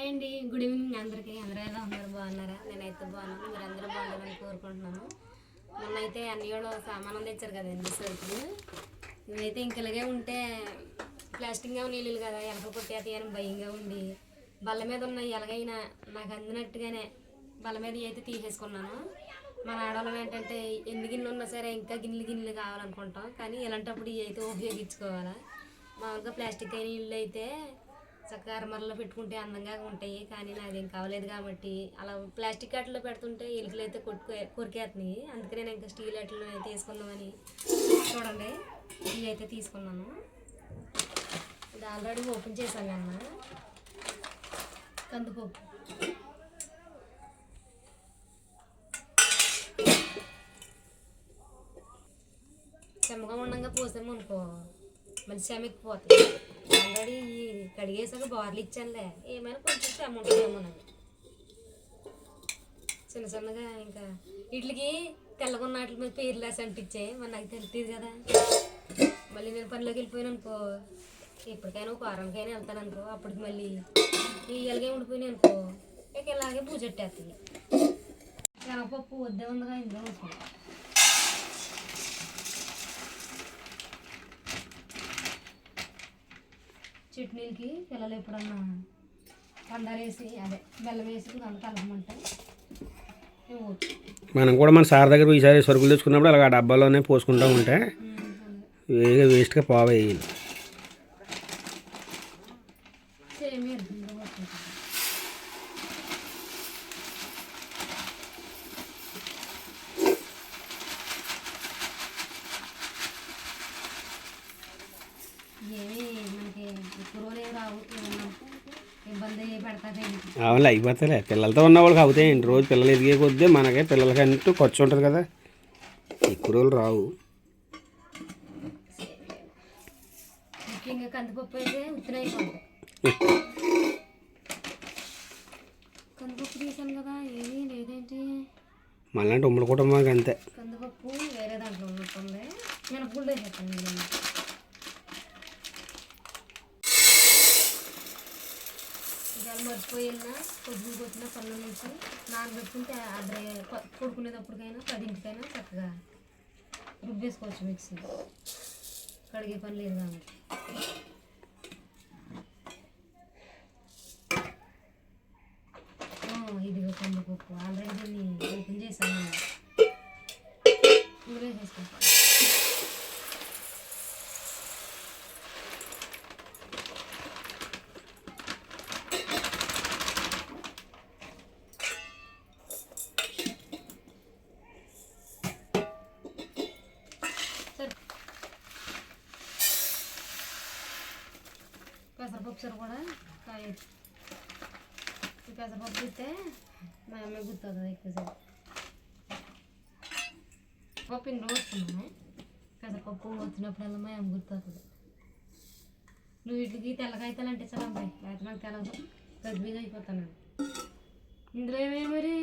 Hi అండి. Good evening అందరికీ. అందరూ ఎలా ఉన్నారు? బాగున్నారా? నేనైతే బాగున్నాను. మీరు అందరూ బాగుండాలని కోరుకుంటున్నాను. మొన్నైతే అన్నయ్యలో సామానం తెచ్చారు కదండి సరుకులు. ఇవైతే ఇంకలాగే ఉంటే ప్లాస్టిక్గా నీళ్ళు కదా ఎలక కొట్టేది అని భయంగా ఉండి బల్ల మీద ఉన్న ఎలాగైనా నాకు అందినట్టుగానే బల్ల మీద అయితే తీసేసుకున్నాను. మన ఆడవాళ్ళం ఏంటంటే ఎన్ని గిన్నెలు ఉన్నా సరే ఇంకా గిన్నెలు గిన్నెలు కావాలనుకుంటాం. కానీ ఇలాంటప్పుడు ఇవి అయితే ఉపయోగించుకోవాలా? మామూలుగా ప్లాస్టిక్ అయిన ఇల్లు అయితే చక్కగా అరమరలో పెట్టుకుంటే అందంగా ఉంటాయి. కానీ నాదేం కావలేదు కాబట్టి అలా ప్లాస్టిక్ అట్లలో పెడుతుంటే ఎలుకలు అయితే కొట్టుకు కొరికేస్తున్నాయి అందుకనే నేను ఇంకా స్టీల్ అట్లు తీసుకుందామని చూడండి. ఇవి అయితే తీసుకున్నాను. ఇది ఆల్రెడీ ఓపెన్ చేశాను అన్న కందిపప్పు. చెమ్మగా ఉండంగా పోసాము అనుకో మళ్ళీ చెమెక్కిపోతాయి ఆల్రెడీ ఈ కడిగేసాక బార్లు ఇచ్చానులే. ఏమైనా కొంచెం సమ ఉంటుందేమో నాకు చిన్న చిన్నగా ఇంకా వీటికి తెల్లగొన్న వాటి మీద పేర్లు రాసి అంటించాయి మరి నాకు తెలుస్తుంది కదా. మళ్ళీ నేను పనిలోకి వెళ్ళిపోయాను అనుకో. ఎప్పటికైనా ఒక వారంకైనా వెళ్తాను అనుకో. అప్పటికి మళ్ళీ ఇలాగే ఉండిపోయినాయి అనుకో. ఇక ఇలాగే పూజెట్టేస్తుంది శనగపప్పు వద్దే ఉందిగా ఇందులో చట్నీలకి పిల్లలు ఎప్పుడన్నా పండరేసి అదే బెల్లం వేసి అంత కలపమంటే ఇవ్వచ్చు మనం కూడా మన సార్ దగ్గర ఈసారి సరుకులు తెచ్చుకున్నప్పుడు అలాగ ఆ డబ్బాలోనే పోసుకుంటూ ఉంటే వేగా వేస్ట్గా పోవేయి సేమ్ ఇందులో పోసుకుంటాం ఏమి మనకి ఎక్కువ రోజులు ఏమి రావు ఏమన్నా ఇబ్బంది పెడతాది అవునులే అయిపోతాయిలే. పిల్లలతో ఉన్న వాళ్ళకి అవుతాయండి. రోజు పిల్లలు ఎదిగే కొద్దీ మనకే పిల్లలకి అంటూ ఖర్చు ఉంటుంది కదా. ఎక్కువ రోజులు రావు. మళ్ళీ ఉమ్మడి కుటుంబానికి అంతే. కందిపప్పు వేరే దాంట్లో ఉంటుంది మినపగుళ్ళు వేసేస్తాను ఇందులో. మర్చిపోయినా పొద్దున కొట్టిన పనుల నుంచి నానబెట్టుకుంటే అదే కొడుకునేటప్పటికైనా పదింటికైనా చక్కగా రుబ్బేసుకోవచ్చు మిక్సీ. కడిగే పని లేదు కాబట్టి. ఆ, ఇదిగో కందిపప్పు. ఆల్రెడీ దీన్ని ఓపెన్ చేశాను. పెసరపప్పు కూడా కాయ. ఈ పెసరపప్పు ఇస్తే మా అమ్మ గుర్తుంది ఎక్కువసేపు. పప్పు ఇంట్లో వస్తున్నాను పెసరపప్పు వచ్చినప్పుడల్లా మా అమ్మ గుర్తుంది నువ్వు వీటికి తెల్లకాయతలు అంటే చాలా అమ్మాయి లేకపోతే నాకు తెలదు గడ్బీగా అయిపోతాను. ఇందులో ఏమే మరి?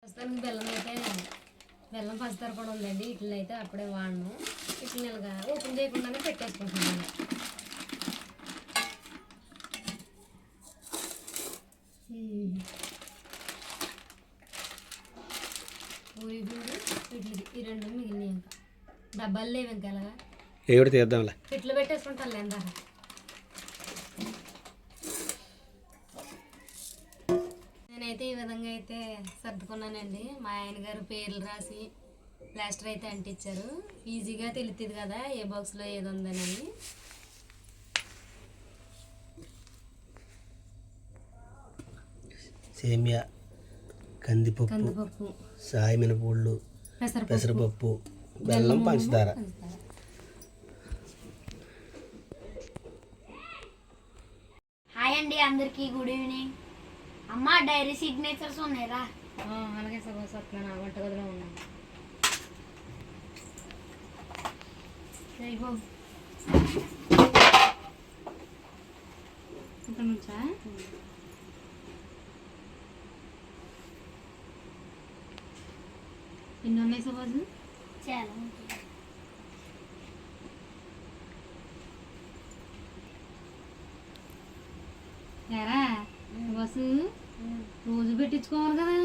ప్రస్తుతానికి బెల్లం అయితే బెల్లం పంచదార కూడా ఉందండి. ఇట్లనైతే అయితే అప్పుడే వాడను. ఇట్లా నెలగా ఓపెన్ చేయకుండానే పెట్టేసుకుంటున్నాను. పూరి ఇడ్లీ ఈ రెండు మిగిలినాయి ఇంకా. డబ్బాలు లేవు ఇంకా అలాగా ఏమిటి తీద్దాంలే. ఇట్లా పెట్టేసుకుంటాను లేదా నేనైతే ఈ విధంగా అయితే సర్దుకున్నానండి. మా ఆయన గారు పేర్లు రాసి ప్లాస్టర్ అయితే అంటించారు. ఈజీగా తెలుస్తుంది కదా ఏ బాక్స్లో ఏది ఉందని సేమియా కందిపప్పు కందిపప్పు సాయి మినపూళ్ళు పెసరపప్పు పెసరపప్పు బెల్లం పంచదార. హాయ్ అండి అందరికీ గుడ్ ఈవినింగ్. అమ్మ డైరీ సిగ్నేచర్స్ ఉన్నాయిరా? అలాగే సగం సత్న నా వంటగదిలో ఇగో ఇక్కడ నుంచా? ఎన్ని ఉన్నాయి సపోజు చాలా ఎరా సుభాష్ రోజు పెట్టించుకోవాలి కదా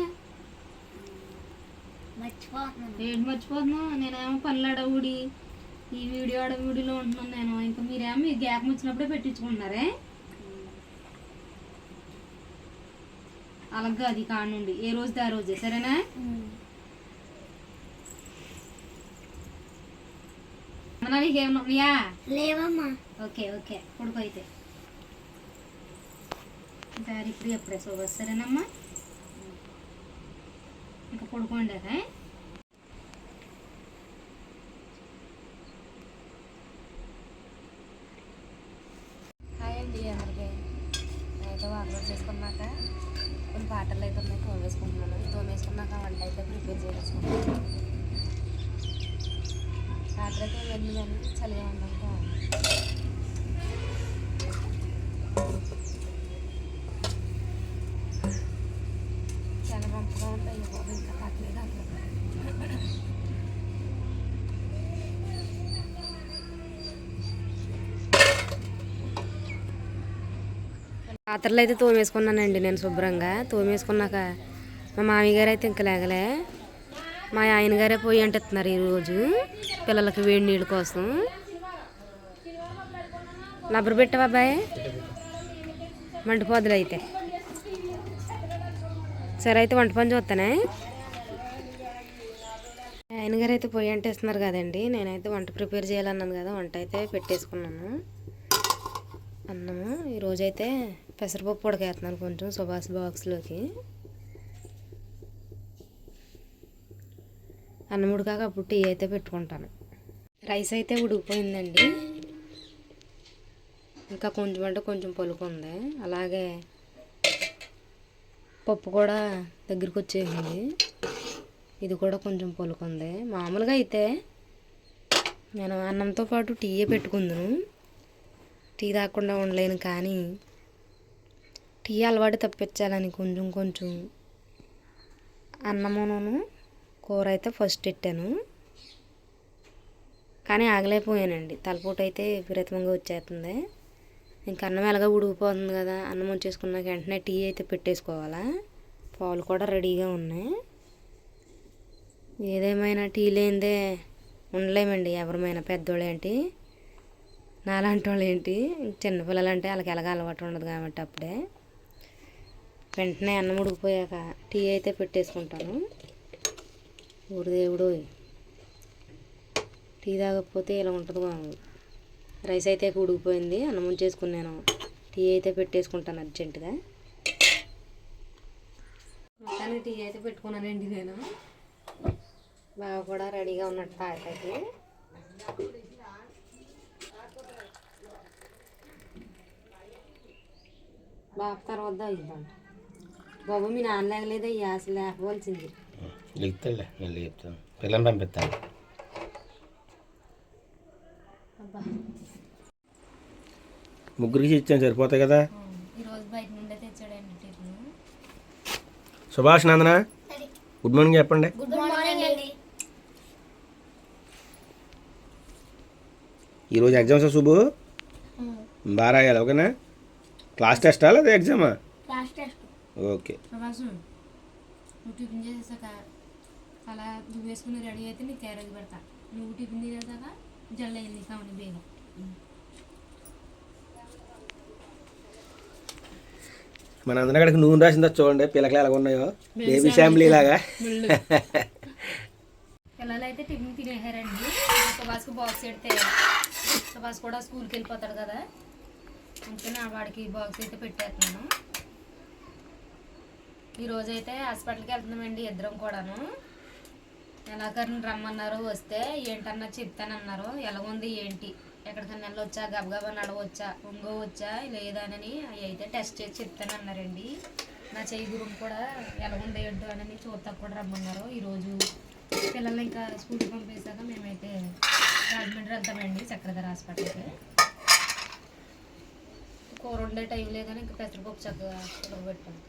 ఏంటి మర్చిపోతున్నావు నేనేమో పనులు అడవుడి ఈ వీడియో అడవుడిలో ఉంటున్నాను నేను ఇంకా మీరేమో మీ గ్యాప్ వచ్చినప్పుడే పెట్టించుకుంటున్నారే అలాగే అది కానుండి ఏ రోజు ఆ రోజే సరేనా మన నీకేమన్నా ఉన్నాయా లేవమ్మా. Okay okay. కొడుకు అయితే. దారి ఇప్పుడు ఎప్పుడే సుభాష్ సరేనమ్మా ఇంకా పడుకోండి అదే హాయ్ అండి అందరికీ. అయితే వాటర్ చేసుకున్నాక కొన్ని పాటలు అయితే ఉన్నాయి తోమేసుకుంటున్నాను. తోమేసుకున్నాక వంట అయితే ప్రిపేర్ చేసుకుంటాను రాత్రి వెళ్ళి అనేది చలిగా ఉన్నాక చాలా మంచిగా ఉంటాయి బాబు ఇంకా అట్లా పాత్రలు అయితే తోమేసుకున్నానండి నేను శుభ్రంగా. తోమేసుకున్నాక మా మామయ్య గారు అయితే ఇంకా లేగలే. మా ఆయన గారే పోయి అంటున్నారు ఈరోజు పిల్లలకి వేడి నీళ్ళ కోసం. లబ్బరు పెట్టవా బాబాయ్. మంటిపోదులు అయితే. సరే అయితే వంట పని చూస్తానే ఆయన గారు అయితే పొయ్యి అంటేస్తున్నారు కదండి నేనైతే వంట ప్రిపేర్ చేయాలన్నాను కదా వంట అయితే పెట్టేసుకున్నాను. అన్నము ఈరోజైతే పెసరపప్పు ఉడకేస్తున్నాను కొంచెం సుభాష్ బాక్స్లోకి. అన్నం ఉడికాక అప్పుడు టీ అయితే పెట్టుకుంటాను. రైస్ అయితే ఉడికిపోయిందండి. ఇంకా కొంచెం అంటే కొంచెం పలుకుంది అలాగే పప్పు కూడా దగ్గరికి వచ్చేసింది. ఇది కూడా కొంచెం పలుకుంది మామూలుగా అయితే నేను అన్నంతో పాటు టీయే పెట్టుకుందును. టీ తాగకుండా ఉండలేను కానీ టీ అలవాటు తప్పించాలని కొంచెం కొంచెం అన్నమును కూర అయితే ఫస్ట్ పెట్టాను కానీ ఆగలేకపోయానండి. తలపోటు అయితే విపరీతంగా వచ్చేస్తుంది ఇంకా అన్నం ఎలాగో ఉడికిపోతుంది కదా అన్నం వచ్చేసుకున్నాక వెంటనే టీ అయితే పెట్టేసుకోవాలా. పాలు కూడా రెడీగా ఉన్నాయి. ఏదేమైనా టీ లేనిదే ఉండలేమండి ఎవరమైనా పెద్దోళ్ళు ఏంటి నాలాంటి వాళ్ళు ఏంటి చిన్నపిల్లలు అంటే వాళ్ళకి ఎలాగ అలవాటు ఉండదు కాబట్టి అప్పుడే. వెంటనే అన్నం ఉడికిపోయాక టీ అయితే పెట్టేసుకుంటాను. ఊరి దేవుడు. టీ తాగకపోతే ఇలా ఉంటుంది బాగుంది రైస్ అయితే ఉడికిపోయింది అన్నం ఉంచేసుకున్నాను. టీ అయితే పెట్టేసుకుంటాను అర్జెంటుగా. మొత్తానికి టీ అయితే పెట్టుకున్నానండి నేను. బాగా కూడా రెడీగా ఉన్నట్టు తాగటానికి. బాబు తర్వాత ఇద్దాం బాబు మీ నాన్న లేగలేదా ఈ ఆశ లేకపోవాల్సింది. చెప్తాడులే మళ్ళీ చెప్తాను పిల్లల్ని పంపిస్తాను ముగ్గురికి ఇచ్చాను సరిపోతాయి కదా సుభాష్ నందన గుడ్ మార్నింగ్ చెప్పండి గుడ్ మార్నింగ్ అండి ఈరోజు ఎగ్జామ్స్ శుభు బాగా రాయాలి ఓకేనా? క్లాస్ టెస్టా లేదా ఎగ్జామా ఓకే ప్రభాసు నువ్వు టిఫిన్ చేసేసాక అలా నువ్వు వేసుకుని రెడీ అయితే నీకు క్యారేజ్ పెడతా. నువ్వు టిఫిన్ తినేసాక జల్ల అయింది కావాలి బేగం. మన అందరి అక్కడికి నూనె రాసిందో చూడండి పిల్లకలు ఎలాగ ఉన్నాయో. బేబీ ఫ్యామిలీ లాగా. పిల్లలు అయితే టిఫిన్ తినేసారండి. సుభాష్కి బాక్స్ పెడితే సుభాష్ కూడా స్కూల్కి వెళ్ళిపోతాడు కదా. అందుకని వాడికి బాక్స్ అయితే పెట్టేస్తున్నాను. ఈరోజు అయితే హాస్పిటల్కి వెళ్తున్నామండి ఇద్దరం కూడాను. ఎలాగని రమ్మన్నారు వస్తే ఏంటన్నా చెప్తానన్నారు. ఎలాగుంది ఏంటి? ఎక్కడికన్నా వెళ్ళొచ్చా? గబగబా నడవచ్చా? ఉంగవచ్చా? లేదానని అవి అయితే టెస్ట్ చేసి చెప్తానన్నారండి. నా చెయ్యి గురువు కూడా ఎలాగుంది ఏంటో అని చూడతాకు కూడా రమ్మన్నారు. ఈరోజు పిల్లల్ని ఇంకా స్కూల్కి పంపేశాక మేమైతే రాజమండ్రి వెళ్తామండి చక్రధర హాస్పిటల్కి. కూర వండే టైం లేదని ఇంకా పెసరపప్పు చక్కగా పెట్టాను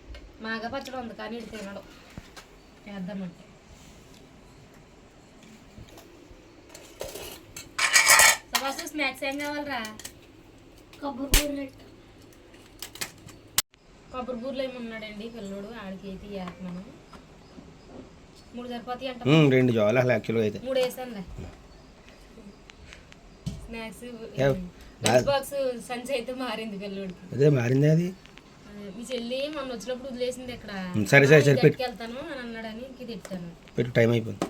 మాగా పచ్చడి ఉంది కానీ ఇటు తినడం. చేద్దామంటే సపోజ్ స్నాక్స్ ఏం కావాలరా? కొబ్బరి కూర కొబ్బరి బూర్లో ఏమి ఉన్నాడండి పిల్లోడు? ఆడికి అయితే వేస్తున్నాను మూడు సరిపోతాయి అంట రెండు జాలు అసలు కిలో అయితే. మూడు వేసానులే. స్నాక్స్ బాక్స్ సంచి అయితే మారింది పిల్లోడికి. అదే మారింది అది. మీ చెల్లి మొన్న వచ్చినప్పుడు వదిలేసింది ఇక్కడ. సరే, సరే, సరే, పెట్టు. వెళ్తాను అని అన్నాడని ఇంక తెచ్చాను పెట్టు టైం అయిపోయింది.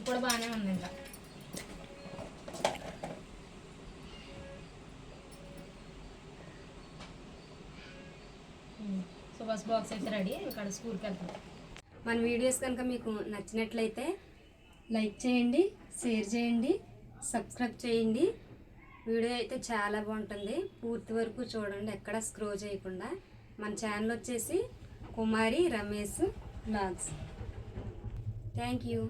ఇది కూడా బాగానే ఉంది ఇంకా. సో బస్ బాక్స్ అయితే రెడీ ఇక్కడ స్కూల్కి వెళ్తాం. మన వీడియోస్ కనుక మీకు నచ్చినట్లయితే లైక్ చేయండి షేర్ చేయండి సబ్స్క్రైబ్ చేయండి. వీడియో అయితే చాలా బాగుంటుంది. పూర్తి వరకు చూడండి ఎక్కడ స్క్రో చేయకుండా. మన ఛానల్ వచ్చేసి Kumari Ramesh blogs thank you